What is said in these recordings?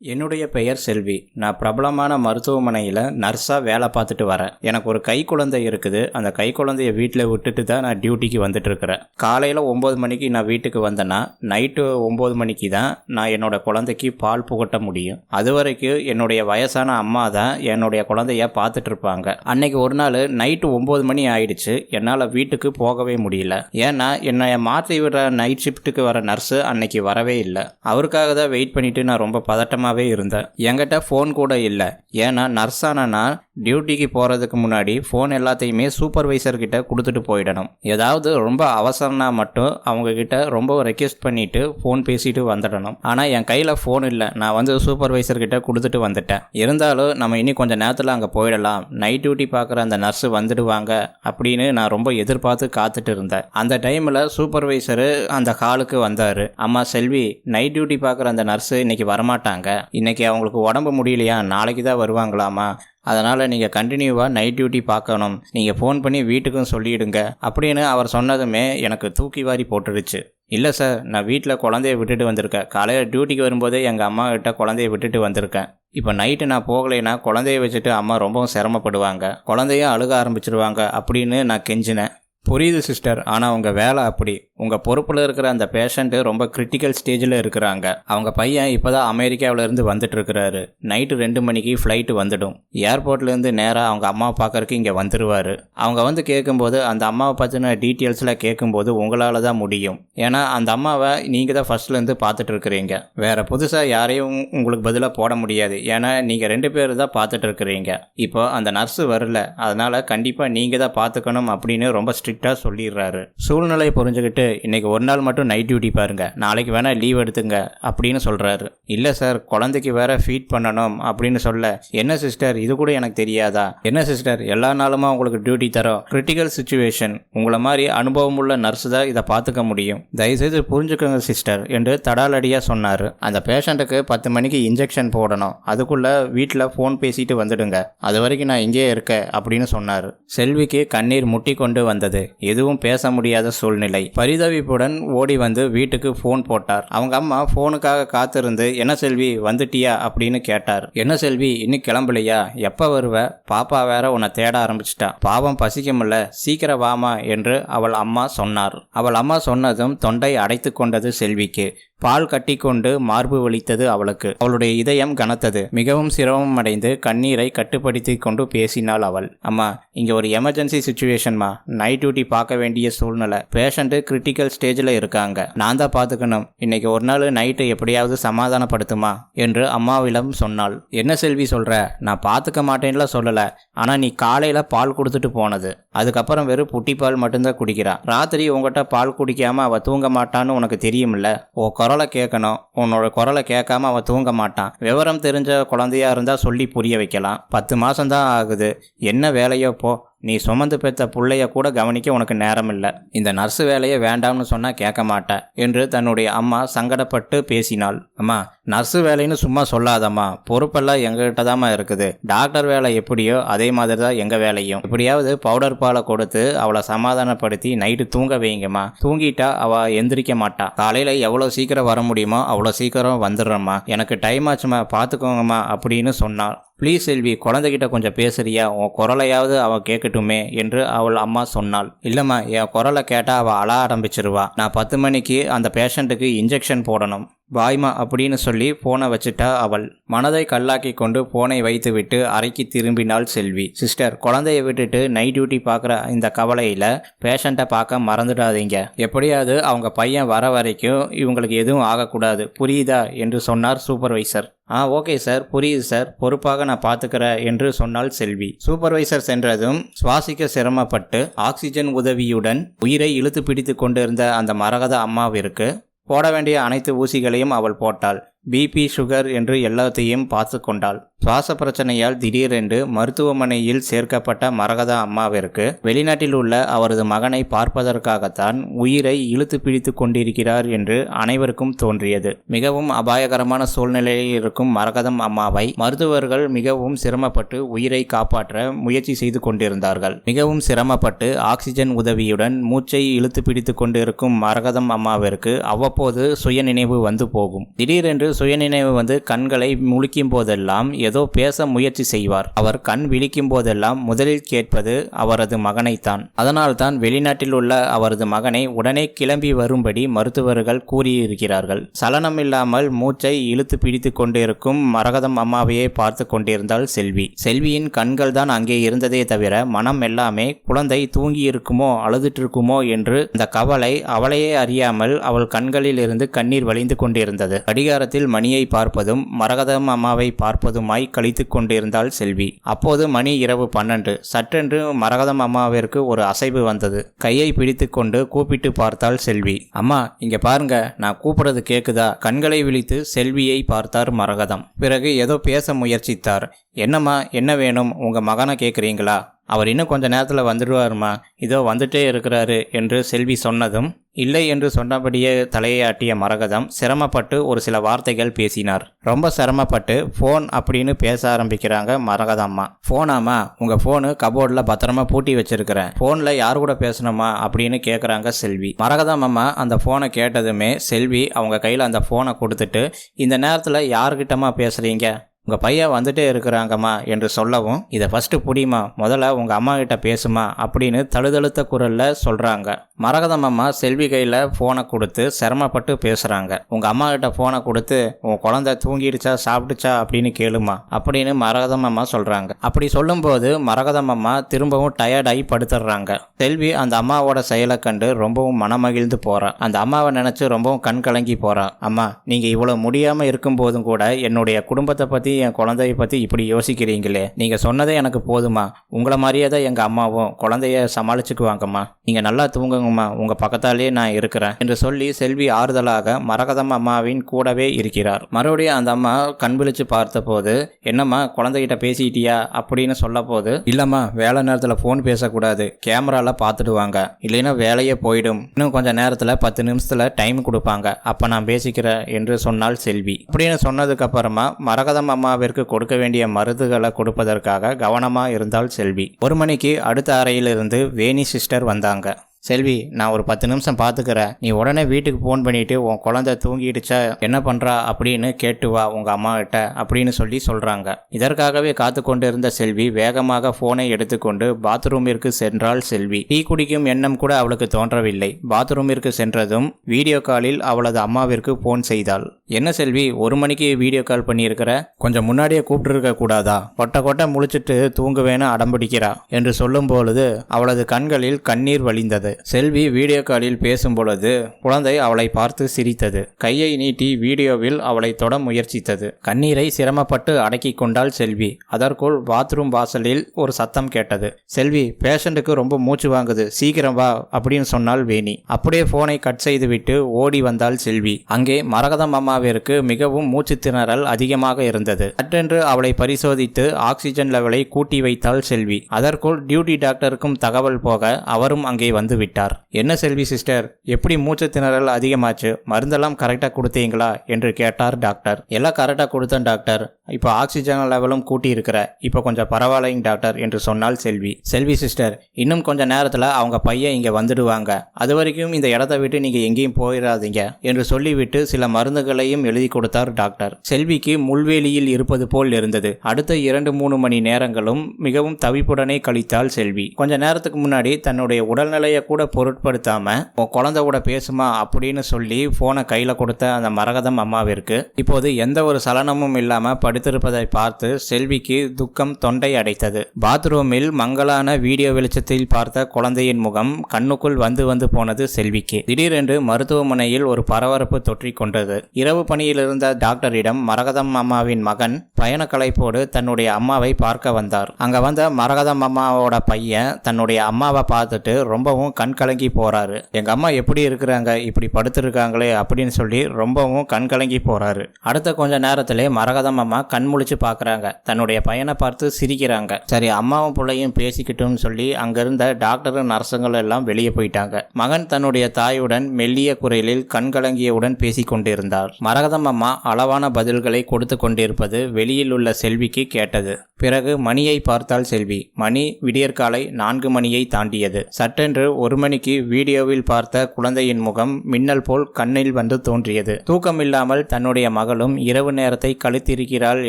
என்னுடைய பெயர் செல்வி. நான் பிரபலமான மருத்துவமனையில் நர்ஸாக வேலை பார்த்துட்டு வரேன். எனக்கு ஒரு கை குழந்தை இருக்குது. அந்த கை குழந்தைய வீட்டில் விட்டுட்டு தான் நான் டியூட்டிக்கு வந்துட்டு இருக்கிறேன். காலையில் ஒம்பது மணிக்கு நான் வீட்டுக்கு வந்தேன்னா நைட்டு ஒம்பது மணிக்கு தான் நான் என்னோட குழந்தைக்கு பால் புகட்ட முடியும். அது வரைக்கும் என்னுடைய வயசான அம்மா தான் என்னுடைய குழந்தைய பார்த்துட்டு இருப்பாங்க. அன்னைக்கு ஒரு நாள் நைட்டு ஒம்பது மணி ஆயிடுச்சு. என்னால் வீட்டுக்கு போகவே முடியல. ஏன்னா என்னை மாற்றி விடுற நைட் ஷிஃப்ட்டுக்கு வர நர்ஸு அன்னைக்கு வரவே இல்லை. அவருக்காக தான் வெயிட் பண்ணிட்டு நான் ரொம்ப பதட்டமாக பதட்டமாகவே இருந்தேன் என்கிட்ட ஃபோன் கூட இல்லை. ஏன்னா நர்ஸான நான் டியூட்டிக்கு போகிறதுக்கு முன்னாடி ஃபோன் எல்லாத்தையுமே சூப்பர்வைசர்கிட்ட கொடுத்துட்டு போயிடணும். ஏதாவது ரொம்ப அவசரம்னா மட்டும் அவங்கக்கிட்ட ரொம்ப ரெக்வெஸ்ட் பண்ணிட்டு ஃபோன் பேசிட்டு வந்துடணும். ஆனால் என் கையில் ஃபோன் இல்லை. நான் வந்து சூப்பர்வைசர்கிட்ட கொடுத்துட்டு வந்துட்டேன். இருந்தாலும் நம்ம இனி கொஞ்சம் நேரத்தில் அங்கே போயிடலாம். நைட் டியூட்டி பார்க்குற அந்த நர்ஸு வந்துடுவாங்க அப்படின்னு நான் ரொம்ப எதிர்பார்த்து காத்துட்டு இருந்தேன். அந்த டைமில் சூப்பர்வைசரு அந்த ஹாலுக்கு வந்தார். அம்மா செல்வி நைட் டியூட்டி பார்க்குற அந்த நர்ஸு இன்னைக்கு வரமாட்டாங்க. இன்றைக்கி அவங்களுக்கு உடம்பு முடியலையா? நாளைக்கு தான் வருவாங்களாமா? அதனால் நீங்கள் கண்டினியூவாக நைட் டியூட்டி பார்க்கணும். நீங்கள் ஃபோன் பண்ணி வீட்டுக்கும் சொல்லிடுங்க. அப்படின்னு அவர் சொன்னதுமே எனக்கு தூக்கி வாரி போட்டுருச்சு இல்லை சார் நான் வீட்டில் குழந்தைய விட்டுட்டு வந்திருக்கேன். காலையில் டியூட்டிக்கு வரும்போதே எங்கள் அம்மா கிட்ட குழந்தைய விட்டுட்டு வந்திருக்கேன். இப்போ நைட்டு நான் போகலைன்னா குழந்தைய வச்சுட்டு அம்மா ரொம்பவும் சிரமப்படுவாங்க. குழந்தைய அழுக ஆரம்பிச்சிருவாங்க அப்படின்னு நான் கெஞ்சினேன். புரியுது சிஸ்டர் ஆனால் உங்கள் வேலை அப்படி. உங்கள் பொறுப்பில் இருக்கிற அந்த பேஷண்ட்டு ரொம்ப கிரிட்டிக்கல் ஸ்டேஜில் இருக்கிறாங்க. அவங்க பையன் இப்போ தான் அமெரிக்காவிலேருந்து வந்துட்டு இருக்கிறாரு நைட்டு ரெண்டு மணிக்கு ஃப்ளைட்டு வந்துடும். ஏர்போர்ட்லேருந்து நேராக அவங்க அம்மாவை பார்க்கறக்கு இங்கே வந்துடுவார் அவங்க வந்து கேட்கும்போது அந்த அம்மாவை பற்றின டீட்டெயில்ஸ்லாம் கேட்கும்போது உங்களால் தான் முடியும். ஏன்னா அந்த அம்மாவை நீங்கள் தான் ஃபர்ஸ்ட்லேருந்து பார்த்துட்டு இருக்கிறீங்க வேறு புதுசாக யாரையும் உங்களுக்கு பதிலாக போட முடியாது. ஏன்னா நீங்கள் ரெண்டு பேர் தான் பார்த்துட்டு இருக்கிறீங்க இப்போ அந்த நர்ஸு வரல. அதனால் கண்டிப்பாக நீங்கள் தான் பார்த்துக்கணும் அப்படின்னு ரொம்ப ஸ்ட்ரிக்டாக சொல்லிடுறாரு. சூழ்நிலையை புரிஞ்சுக்கிட்டு இன்னைக்கு ஒரு நாள் மட்டும் நைட் டியூட்டி பாருங்க. நாளைக்கு வேணால் லீவ் எடுத்துங்க அப்படின்னு சொல்கிறாரு இல்லை சார் குழந்தைக்கு வேற ஃபீட் பண்ணணும் அப்படின்னு சொல்ல என்ன சிஸ்டர் இது கூட எனக்கு தெரியாதா? என்ன சிஸ்டர் எல்லா நாளுமா உங்களுக்கு டியூட்டி தரோம். கிரிட்டிக்கல் சுச்சுவேஷன் உங்களை மாதிரி அனுபவம் உள்ள நர்ஸ் தான் இதை பார்த்துக்க முடியும். தயவுசெய்து புரிஞ்சுக்கோங்க சிஸ்டர் என்று தடாலடியாக சொன்னார். அந்த பேஷண்ட்டுக்கு பத்து மணிக்கு இன்ஜெக்ஷன் போடணும். அதுக்குள்ளே வீட்டில் ஃபோன் பேசிட்டு வந்துடுங்க. அது வரைக்கும் நான் இங்கேயே இருக்கேன் அப்படின்னு சொன்னார். செல்விக்கு கண்ணீர் முட்டி கொண்டு வந்தது. எதுவும் பேச முடியாத சூழ்நிலை. பரிதவிப்புடன் ஓடி வந்து வீட்டுக்கு ஃபோன் போட்டார். அவங்க அம்மா ஃபோனுக்காக காத்திருந்து என்ன செல்வி வந்துட்டியா? அப்படின்னு கேட்டார். என்ன செல்வி இன்னும் கிளம்பலையா? எப்போ வருவ? பாப்பா வேற உன்னை தேட ஆரம்பிச்சிட்டா. பாவம் பசிக்கும்ல சீக்கிரம் வாமா என்று அவள் அம்மா சொன்னார். அவள் அம்மா சொன்னதும் தொண்டை அடைத்து கொண்டது செல்விக்கு. பால் கட்டிக்கொண்டு மார்பு வலித்தது அவளுக்கு. அவளுடைய இதயம் கனத்தது. மிகவும் சிரமம் அடைந்து கண்ணீரை கட்டுப்படுத்தி கொண்டு பேசினாள் அவள். அம்மா இங்க ஒரு எமர்ஜென்சி சுச்சுவேஷன்மா நைட் டியூட்டி பார்க்க வேண்டிய சூழ்நிலை. பேஷண்ட்டு கிரிட்டிக்கல் ஸ்டேஜில் இருக்காங்க. நான் தான் பார்த்துக்கணும். இன்னைக்கு ஒரு நாள் நைட்டு எப்படியாவது சமாதானப்படுத்துமா? என்று அம்மாவிடம் சொன்னாள். என்ன செல்வி சொல்ற? நான் பார்த்துக்க மாட்டேன்ல சொல்லலை. ஆனால் நீ காலையில் பால் கொடுத்துட்டு போனது. அதுக்கப்புறம் வெறும் புட்டி பால் மட்டும்தான் குடிக்கிறா. ராத்திரி உங்ககிட்ட பால் குடிக்காம அவள் தூங்க மாட்டான்னு உனக்கு தெரியும்ல? ஓ குரலை கேட்கணும். உன்னோட குரலை கேட்காம அவன் தூங்க மாட்டான். விவரம் தெரிஞ்ச குழந்தையா இருந்தால் சொல்லி புரிய வைக்கலாம். பத்து மாதம்தான் ஆகுது. என்ன வேலையோ போ. நீ சுமந்து பெற்ற பிள்ளைய கூட கவனிக்க உனக்கு நேரம் இல்லை இந்த நர்ஸு வேலையை வேண்டாம்னு சொன்னால் கேட்க மாட்டேன் என்று தன்னுடைய அம்மா சங்கடப்பட்டு பேசினாள். அம்மா நர்ஸு வேலைன்னு சும்மா சொல்லாதம்மா. பொறுப்பெல்லாம் எங்ககிட்ட தாம்மா இருக்குது. டாக்டர் வேலை எப்படியோ அதே மாதிரி தான் எங்கள் வேலையும். எப்படியாவது பவுடர் பாலை கொடுத்து அவளை சமாதானப்படுத்தி நைட்டு தூங்க வைங்கம்மா. தூங்கிட்டா அவள் எந்திரிக்க மாட்டா. காலையில் எவ்வளோ சீக்கிரம் வர முடியுமோ அவ்வளோ சீக்கிரம் வந்துடுறம்மா. எனக்கு டைம் ஆச்சுமா பார்த்துக்கோங்கம்மா அப்படின்னு சொன்னாள். ப்ளீஸ் செல்வி குழந்தைகிட்ட கொஞ்சம் பேசுறியா? உன் குரலையாவது அவள் கேட்கட்டுமே என்று அவள் அம்மா சொன்னாள். இல்லைம்மா என் குரலை கேட்டால் அவள் அழ ஆரம்பிச்சிருவா. நான் பத்து மணிக்கு அந்த பேஷண்ட்டுக்கு இன்ஜெக்ஷன் போடணும். வாய்மா அப்படின்னு சொல்லி போனை வச்சுட்டா அவள். மனதை கல்லாக்கி கொண்டு போனை வைத்துவிட்டு அறைக்கு திரும்பினாள் செல்வி. சிஸ்டர் குழந்தைய விட்டுட்டு நைட் டியூட்டி பார்க்குற இந்த கவலையில் பேஷண்ட்டை பார்க்க மறந்துடாதீங்க. எப்படியாவது அவங்க பையன் வர வரைக்கும் இவங்களுக்கு எதுவும் ஆகக்கூடாது. புரியுதா? என்று சொன்னார் சூப்பர்வைசர் ஆ ஓகே சார் புரியுது சார் பொறுப்பாக நான் பார்த்துக்கிறேன் என்று சொன்னாள் செல்வி. சூப்பர்வைசர் சென்றதும் சுவாசிக்க சிரமப்பட்டு ஆக்சிஜன் உதவியுடன் உயிரை இழுத்து பிடித்து கொண்டிருந்த அந்த மரகத அம்மாவிற்கு போட வேண்டிய அனைத்து ஊசிகளையும் அவள் போட்டாள். பிபி சுகர் என்று எல்லாத்தையும் பார்த்து கொண்டாள். சுவாச பிரச்சனையால் திடீரென்று மருத்துவமனையில் சேர்க்கப்பட்ட மரகதா அம்மாவிற்கு வெளிநாட்டில் உள்ள அவரது மகனை பார்ப்பதற்காகத்தான் உயிரை இழுத்து பிடித்து கொண்டிருக்கிறார் என்று அனைவருக்கும் தோன்றியது. மிகவும் அபாயகரமான சூழ்நிலையில் இருக்கும் மரகதம் அம்மாவை மருத்துவர்கள் மிகவும் சிரமப்பட்டு உயிரை காப்பாற்ற முயற்சி செய்து கொண்டிருந்தார்கள். மிகவும் சிரமப்பட்டு ஆக்சிஜன் உதவியுடன் மூச்சை இழுத்து பிடித்து கொண்டிருக்கும் மரகதம் அம்மாவிற்கு அவ்வப்போது சுய நினைவு வந்து போகும். திடீரென்று சுயநினைவு வந்து கண்களை முழிக்கும் போதெல்லாம் ஏதோ பேச முயற்சி செய்வார். அவர் கண் விழிக்கும் போதெல்லாம் முதலில் கேட்பது அவரது மகனைத்தான். அதனால்தான் வெளிநாட்டில் உள்ள அவரது மகனை உடனே கிளம்பி வரும்படி மருத்துவர்கள் கூறியிருக்கிறார்கள். சலனம் இல்லாமல் மூச்சை இழுத்து பிடித்து கொண்டிருக்கும் மரகதம் அம்மாவையே பார்த்து கொண்டிருந்தாள் செல்வி. செல்வியின் கண்கள் தான் அங்கே இருந்ததே தவிர மனம் எல்லாமே குழந்தை தூங்கி இருக்குமோ அழுதுட்டு இருக்குமோ என்று அந்த கவலை அவளையே அறியாமல் அவள் கண்களில் இருந்து கண்ணீர் வழிந்து கொண்டிருந்தது. கடிகாரத்தில் மணியை பார்ப்பதும் மரகதம் அம்மாவை பார்ப்பதுமாய் கழித்து கொண்டிருந்தாள் செல்வி. அப்போது மணி இரவு பன்னெண்டு. சட்டென்று மரகதம் அம்மாவிற்கு ஒரு அசைவு வந்தது. கையை பிடித்துக்கொண்டு கூப்பிட்டு பார்த்தாள் செல்வி. அம்மா இங்க பாருங்க நான் கூப்பிடுறது கேக்குதா? கண்களை விழித்து செல்வியை பார்த்தார் மரகதம். பிறகு ஏதோ பேச முயற்சித்தார். என்னம்மா என்ன வேணும்? உங்க மகனை கேட்குறீங்களா அவர் இன்னும் கொஞ்ச நேரத்தில் வந்துடுவாருமா? இதோ வந்துட்டே இருக்கிறாரு என்று செல்வி சொன்னதும் இல்லை என்று சொன்னபடியே தலையாட்டிய மரகதம் சிரமப்பட்டு ஒரு சில வார்த்தைகள் பேசினார். ரொம்ப சிரமப்பட்டு ஃபோன் அப்படின்னு பேச ஆரம்பிக்கிறாங்க மரகதம்மா ஃபோனாம்மா உங்கள் ஃபோனு கபோர்டில் பத்திரமா பூட்டி வச்சிருக்கிறேன். ஃபோனில் யார் கூட பேசணுமா? அப்படின்னு கேட்குறாங்க செல்வி. மரகதம் அம்மா அந்த ஃபோனை கேட்டதுமே செல்வி அவங்க கையில் அந்த ஃபோனை கொடுத்துட்டு இந்த நேரத்தில் யார்கிட்டமா பேசுகிறீங்க உங்கள் பையன் வந்துட்டே இருக்கிறாங்கம்மா என்று சொல்லவும் இதை ஃபஸ்ட்டு புடிமா முதல்ல உங்கள் அம்மா கிட்ட பேசுமா அப்படின்னு தழுதழுத்த குரலில் சொல்கிறாங்க மரகதம் அம்மா செல்வி கையில் ஃபோனை கொடுத்து சிரமப்பட்டு பேசுகிறாங்க உங்கள் அம்மா கிட்ட ஃபோனை கொடுத்து உன் குழந்தை தூங்கிடுச்சா சாப்பிட்டுச்சா? அப்படின்னு கேளுமா அப்படின்னு மரகதம் அம்மா சொல்கிறாங்க அப்படி சொல்லும்போது மரகதம் அம்மா திரும்பவும் டயர்டாகி படுத்துடுறாங்க செல்வி அந்த அம்மாவோட செயலை கண்டு ரொம்பவும் மனமகிழ்ந்து போகிறான் அந்த அம்மாவை நினச்சி ரொம்பவும் கண் கலங்கி போகிறான் அம்மா நீங்கள் இவ்வளோ முடியாமல் இருக்கும்போதும் கூட என்னுடைய குடும்பத்தை பற்றி என் குழந்தைய பற்றி இப்படி யோசிக்கிறீங்களே? நீங்கள் சொன்னதே எனக்கு போதுமா உங்களை மாதிரியே தான் எங்கள் அம்மாவும் குழந்தைய சமாளிச்சுக்குவாங்கம்மா. நீங்கள் நல்லா தூங்குங்கம்மா. உங்கள் பக்கத்தாலேயே நான் இருக்கிறேன் என்று சொல்லி செல்வி ஆறுதலாக மரகதம் அம்மாவின் கூடவே இருக்கிறார். மறுபடியும் அந்த அம்மா கண் விழிச்சு பார்த்தபோது என்னம்மா குழந்தைகிட்ட பேசிட்டியா? அப்படின்னு சொல்ல இல்லைம்மா வேலை நேரத்தில் ஃபோன் பேசக்கூடாது. கேமராலாம் பார்த்துடுவாங்க. இல்லைன்னா வேலையே போயிடும். இன்னும் கொஞ்சம் நேரத்தில் பத்து நிமிஷத்தில் டைம் கொடுப்பாங்க. அப்போ நான் பேசிக்கிறேன் என்று சொன்னால் செல்வி. அப்படின்னு சொன்னதுக்கப்புறமா மரகதம் அம்மாவிற்கு கொடுக்க வேண்டிய மருந்துகளை கொடுப்பதற்காக கவனமாக இருந்தால் செல்வி. ஒரு மணிக்கு அடுத்த அறையிலிருந்து வேணி சிஸ்டர் வந்தாங்க. செல்வி நான் ஒரு பத்து நிமிஷம் பார்த்துக்கிறேன் நீ உடனே வீட்டுக்கு ஃபோன் பண்ணிட்டு உன் குழந்தை தூங்கிடுச்சா? என்ன பண்ணுறா அப்படின்னு கேட்டு வா உங்கள் அம்மாக்கிட்ட அப்படின்னு சொல்லி சொல்கிறாங்க இதற்காகவே காத்து கொண்டிருந்த செல்வி வேகமாக ஃபோனை எடுத்துக்கொண்டு பாத்ரூமிற்கு சென்றாள் செல்வி. டீ குடிக்கும் எண்ணம் கூட அவளுக்கு தோன்றவில்லை. பாத்ரூமிற்கு சென்றதும் வீடியோ காலில் அவளது அம்மாவிற்கு ஃபோன் செய்தாள். என்ன செல்வி ஒரு மணிக்கு வீடியோ கால் பண்ணியிருக்கிற? கொஞ்சம் முன்னாடியே கூப்பிட்டுருக்க கூடாதா? கொட்டை கொட்டை முழிச்சிட்டு தூங்குவேன்னு அடம்பிடிக்கிறா என்று சொல்லும் பொழுது அவளது கண்களில் கண்ணீர் வழிந்தது. செல்வி வீடியோ காலில் பேசும் பொழுது குழந்தை அவளை பார்த்து சிரித்தது. கையை நீட்டி வீடியோவில் அவளை தொட முயற்சித்தது. கண்ணீரை சிரமப்பட்டு அடக்கிக் கொண்டாள் செல்வி. அதற்குள் பாத்ரூம் வாசலில் ஒரு சத்தம் கேட்டது. செல்வி பேஷண்ட்டுக்கு ரொம்ப மூச்சு வாங்குது. சீக்கிரம் வா அப்படின்னு சொன்னாள் வேணி. அப்படியே போனை கட் செய்துவிட்டு ஓடி வந்தாள் செல்வி. அங்கே மரகதம் அம்மாவிற்கு மிகவும் மூச்சு திணறல் அதிகமாக இருந்தது. சட்டென்று அவளை பரிசோதித்து ஆக்சிஜன் லெவலை கூட்டி வைத்தாள் செல்வி. அதற்குள் டியூட்டி டாக்டருக்கும் தகவல் போக அவரும் அங்கே வந்து விட்டார். என்ன செல்வி சிஸ்டர்? எப்படி மூச்சு திணறல் அதிகமாச்சு? மருந்தெல்லாம் கரெக்டாக கொடுத்தீங்களா? என்று கேட்டார் டாக்டர். எல்லாம் கரெக்டாக கொடுத்தேன் டாக்டர். இப்போ ஆக்சிஜன் லெவலும் கூட்டி இருக்கிற இப்போ கொஞ்சம் பரவாயில்லைங்க டாக்டர் என்று சொன்னால் செல்வி. செல்வி சிஸ்டர் இன்னும் கொஞ்ச நேரத்தில் அவங்க பையன் இங்கே வந்துடுவாங்க. அது வரைக்கும் இந்த இடத்த விட்டு நீங்கள் எங்கேயும் போயிடாதீங்க என்று சொல்லிவிட்டு சில மருந்துகளையும் எழுதி கொடுத்தார் டாக்டர். செல்விக்கு முள்வேலியில் இருப்பது போல் இருந்தது. அடுத்த இரண்டு மூணு மணி நேரங்களும் மிகவும் தவிப்புடனே கழித்தாள் செல்வி. கொஞ்ச நேரத்துக்கு முன்னாடி தன்னுடைய உடல்நிலையை கூட பொருட்படுத்தாமல் உன் குழந்தை கூட பேசுமா? அப்படின்னு சொல்லி ஃபோனை கையில் கொடுத்த அந்த மரகதம் அம்மாவிற்கு இப்போது எந்த ஒரு சலனமும் இல்லாமல் படுத்திருப்பதை பார்த்து செல்விக்கு துக்கம் தொண்டை அடைத்தது. பாத்ரூமில் மங்கலான வீடியோ வெளிச்சத்தில் பார்த்த குழந்தையின் முகம் கண்ணுக்குள் வந்து வந்து போனது செல்விக்கு. திடீரென்று மருத்துவமனையில் ஒரு பரபரப்பு தொற்றிக் கொண்டது. இரவு பணியில் இருந்த டாக்டரிடம் மரகதம் அம்மாவின் மகன் பயண கலைப்போடு தன்னுடைய அம்மாவை பார்க்க வந்தார். அங்க வந்த மரகதம் அம்மாவோட பையன் தன்னுடைய அம்மாவை பார்த்துட்டு ரொம்பவும் கண் கலங்கி போகிறாரு எங்கள் அம்மா எப்படி இருக்கிறாங்க? இப்படி படுத்துருக்காங்களே அப்படின்னு சொல்லி ரொம்பவும் கண் கலங்கி போகிறாரு அடுத்த கொஞ்ச நேரத்திலே மரகதம் அம்மா கண் முழிச்சு பார்க்குறாங்க தன்னுடைய பையனை பார்த்து சிரிக்கிறாங்க. சரி அம்மாவும் பிள்ளையும் பேசிக்கிட்டோம்னு சொல்லி அங்கிருந்த டாக்டரும் நர்ஸுங்கள் எல்லாம் வெளியே போயிட்டாங்க. மகன் தன்னுடைய தாயுடன் மெல்லிய குரலில் கண் கலங்கியவுடன் பேசி கொண்டிருந்தார். மரகதம் அம்மா அளவான பதில்களை கொடுத்து கொண்டிருப்பது வெளியில் உள்ள செல்விக்கு கேட்டது. பிறகு மணியை பார்த்தால் செல்வி. மணி விடியற்காலை நான்கு மணியை தாண்டியது. சட்டென்று ஒரு ஒரு மணிக்கு வீடியோவில் பார்த்த குழந்தையின் முகம் மின்னல் போல் கண்ணில் வந்து தோன்றியது. தூக்கமில்லாமல் தன்னுடைய மகளும் இரவு நேரத்தை கழித்திருக்கிறாள்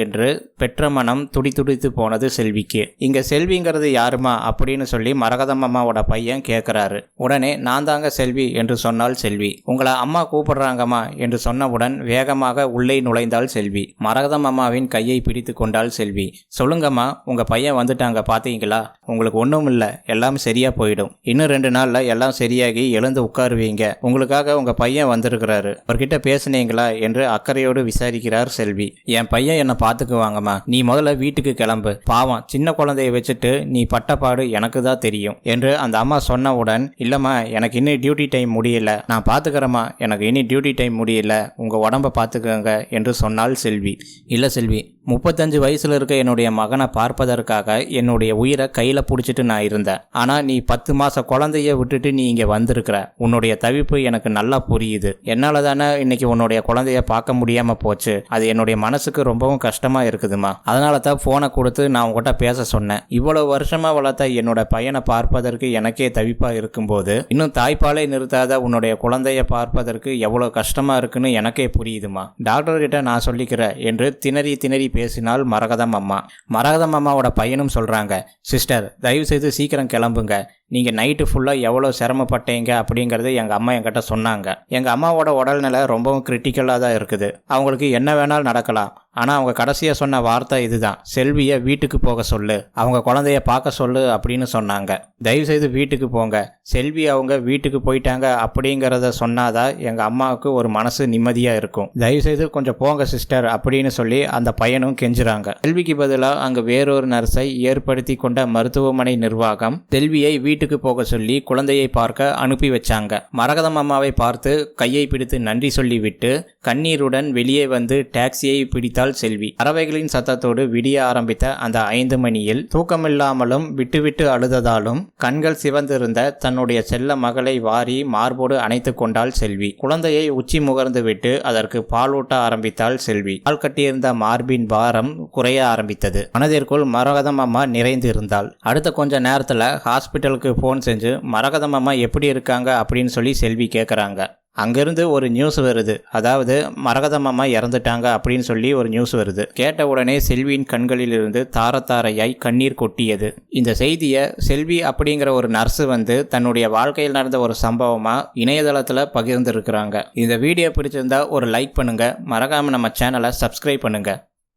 என்று பெற்ற மனம் துடிதுடித்து போனது செல்விக்கு. இங்க செல்விங்கிறது யாருமா? அப்படின்னு சொல்லி மரகதம் அம்மாவோட பையன் கேட்கிறாரு உடனே நான் தாங்க செல்வி என்று சொன்னால் செல்வி. உங்களை அம்மா கூப்பிடுறாங்கம்மா என்று சொன்னவுடன் வேகமாக உள்ளே நுழைந்தாள் செல்வி. மரகதம் அம்மாவின் கையை பிடித்து கொண்டாள் செல்வி. சொல்லுங்கம்மா உங்க பையன் வந்துட்டாங்க பாத்தீங்களா? உங்களுக்கு ஒன்றும் இல்லை எல்லாம் சரியா போயிடும். இன்னும் ரெண்டு நாள் நாளில் எல்லாம் சரியாகி எழுந்து உட்காருவீங்க. உங்களுக்காக உங்க பையன் வந்திருக்கிறாரு. அவர்கிட்ட பேசுனீங்களா என்று அக்கறையோடு விசாரிக்கிறார் செல்வி. என் பையன் என்னை பார்த்துக்குவாங்கம்மா. நீ முதல்ல வீட்டுக்கு கிளம்பு. பாவம் சின்ன குழந்தைய வச்சுட்டு நீ பட்டப்பாடு எனக்கு தான் தெரியும் என்று அந்த அம்மா சொன்னவுடன் இல்லைம்மா எனக்கு இன்னும் டியூட்டி டைம் முடியல. நான் பார்த்துக்கிறேம்மா. எனக்கு இனி டியூட்டி டைம் முடியல. உங்க உடம்ப பார்த்துக்கோங்க என்று சொன்னால் செல்வி. இல்லை செல்வி முப்பத்தஞ்சு வயசுல இருக்க என்னுடைய மகனை பார்ப்பதற்காக என்னுடைய உயிரை கையில் பிடிச்சிட்டு நான் இருந்தேன். ஆனால் நீ பத்து மாச குழந்தைய விட்டுட்டு நீ இங்கே வந்திருக்கிற. உன்னுடைய தவிப்பு எனக்கு நல்லா புரியுது. என்னால் தானே இன்னைக்கு உன்னுடைய குழந்தைய பார்க்க முடியாமல் போச்சு. அது என்னுடைய மனசுக்கு ரொம்பவும் கஷ்டமாக இருக்குதுமா. அதனால தான் ஃபோனை கொடுத்து நான் உங்ககிட்ட பேச சொன்னேன். இவ்வளோ வருஷமாக வளர்த்த என்னோட பையனை பார்ப்பதற்கு எனக்கே தவிப்பாக இருக்கும்போது இன்னும் தாய்ப்பாலை நிறுத்தாத உன்னுடைய குழந்தைய பார்ப்பதற்கு எவ்வளோ கஷ்டமாக இருக்குன்னு எனக்கே புரியுதுமா. டாக்டர்கிட்ட நான் சொல்லிக்கிறேன் என்று திணறி திணறி பேசினால் மரகதம் அம்மா. மரகதம் அம்மாவோட பையனும் சொல்கிறாங்க சிஸ்டர் தயவு செய்து சீக்கிரம் கிளம்புங்க. நீங்கள் நைட்டு ஃபுல்லாக எவ்வளோ சிரமப்பட்டீங்க அப்படிங்கிறது எங்கள் அம்மா என்கிட்ட சொன்னாங்க. எங்கள் அம்மாவோட உடல்நிலை ரொம்பவும் கிரிட்டிக்கலாக தான் இருக்குது. அவங்களுக்கு என்ன வேணாலும் நடக்கலாம். ஆனால் அவங்க கடைசியாக சொன்ன வார்த்தை இதுதான். செல்வியை வீட்டுக்கு போக சொல்லு. அவங்க குழந்தைய பார்க்க சொல்லு அப்படின்னு சொன்னாங்க. தயவுசெய்து வீட்டுக்கு போங்க. செல்வி அவங்க வீட்டுக்கு போயிட்டாங்க அப்படிங்கிறத சொன்னாதான் எங்கள் அம்மாவுக்கு ஒரு மனசு நிம்மதியாக இருக்கும். தயவுசெய்து கொஞ்சம் போங்க சிஸ்டர் அப்படின்னு சொல்லி அந்த பையனும் கெஞ்சுறாங்க. செல்விக்கு பதிலாக அங்கே வேறொரு நர்ஸை ஏற்படுத்தி கொண்ட மருத்துவமனை நிர்வாகம் செல்வியை வீட்டுக்கு போக சொல்லி குழந்தையை பார்க்க அனுப்பி வச்சாங்க. மரகதம் அம்மாவை பார்த்து கையை பிடித்து நன்றி சொல்லிவிட்டு கண்ணீருடன் வெளியே வந்து டாக்ஸியை விழித்தாள் செல்வி. பறவைகளின் சத்தத்தோடு விடிய ஆரம்பித்த அந்த ஐந்து மணியில் தூக்கமில்லாமலும் விட்டுவிட்டு அழுததாலும் கண்கள் சிவந்திருந்த தன்னுடைய செல்ல மகளை வாரி மார்போடு அணைத்து கொண்டாள் செல்வி. குழந்தையை உச்சி முகர்ந்து விட்டு அதற்கு பாலூட்ட ஆரம்பித்தாள் செல்வி. பால் கட்டியிருந்த மார்பின் பாரம் குறைய ஆரம்பித்தது. மனதிற்குள் மரகதம் அம்மா நிறைந்து இருந்தாள். அடுத்த கொஞ்ச நேரத்துல ஹாஸ்பிட்டலுக்கு ஃபோன் செஞ்சு மரகதம் அம்மா எப்படி இருக்காங்க? அப்படின்னு சொல்லி செல்வி கேட்குறாங்க அங்கேருந்து ஒரு நியூஸ் வருது. அதாவது மரகதம் இறந்துட்டாங்க அப்படின்னு சொல்லி ஒரு நியூஸ் வருது. கேட்ட உடனே செல்வியின் கண்களிலிருந்து தாரத்தாரையாய் கண்ணீர் கொட்டியது. இந்த செய்தியை செல்வி அப்படிங்கிற ஒரு நர்ஸு வந்து தன்னுடைய வாழ்க்கையில் நடந்த ஒரு சம்பவமாக இணையதளத்தில் பகிர்ந்துருக்கிறாங்க. இந்த வீடியோ பிடிச்சிருந்தா ஒரு லைக் பண்ணுங்கள் மறக்காமல் நம்ம சேனலை சப்ஸ்கிரைப் பண்ணுங்கள்